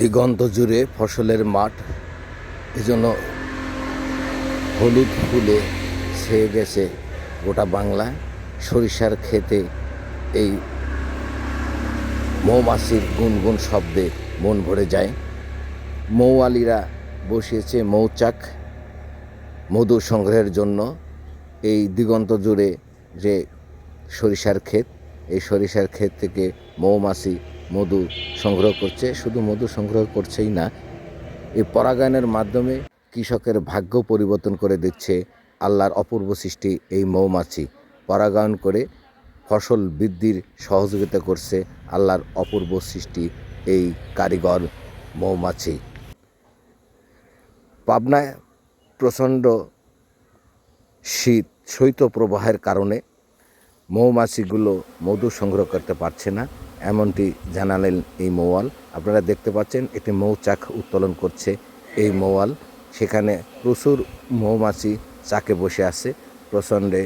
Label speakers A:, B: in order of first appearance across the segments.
A: দিগন্ত জুড়ে ফসলের মাঠ। এজন্য হলুদ ফুলে ছেয়ে গেছে গোটা বাংলায় সরিষার ক্ষেতে এই মৌমাছির গুনগুন শব্দে মন ভরে যায়। মৌয়ালিরা বসিয়েছে মৌচাক মধু সংগ্রহের জন্য। এই দিগন্ত জুড়ে যে সরিষার ক্ষেত, এই সরিষার ক্ষেত থেকে মৌমাছি মধু সংগ্রহ করছে, শুধু মধু সংগ্রহ করছেই না, এই পরাগায়নের মাধ্যমে কৃষকের ভাগ্য পরিবর্তন করে দিচ্ছে আল্লাহর অপূর্ব সৃষ্টি এই মৌমাছি। পরাগায়ন করে ফসল বৃদ্ধির সহযোগিতা করছে আল্লাহর অপূর্ব সৃষ্টি এই কারিগর মৌমাছি। পাবনায় প্রচণ্ড শীত, শৈত্যপ্রবাহের কারণে মৌমাছিগুলো মধু সংগ্রহ করতে পারছে না। এমনটি জানালেন এই মৌয়াল আপনারা দেখতে পাচ্ছেন, একটি মৌচাক উত্তোলন করছে এই মৌয়াল সেখানে প্রচুর মৌমাছি চাকে বসে আছে। প্রচণ্ডে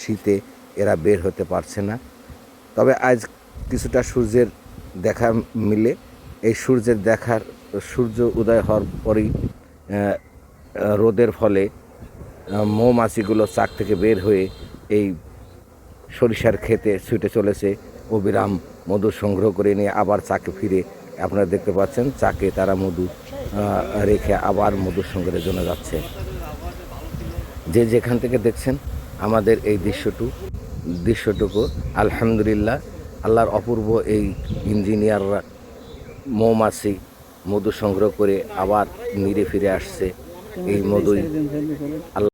A: শীতে এরা বের হতে পারছে না। তবে আজ কিছুটা সূর্যের দেখা মিলে। এই সূর্যের দেখার, সূর্য উদয় হওয়ার পরেই রোদের ফলে মৌমাছিগুলো চাক থেকে বের হয়ে এই সরিষার খেতে ছুটে চলেছে। অবিরাম মধু সংগ্রহ করে নিয়ে আবার চাকে ফিরে আপনারা দেখতে পাচ্ছেন, চাকে তারা মধু রেখে আবার মধু সংগ্রহের জন্য যাচ্ছে। যে যেখান থেকে দেখছেন আমাদের এই দৃশ্যটু, দৃশ্যটুকু, আলহামদুলিল্লাহ, আল্লাহর অপূর্ব এই ইঞ্জিনিয়াররা মৌমাছি মধু সংগ্রহ করে আবার নিরে ফিরে আসছে। এই মধুই আল্লাহ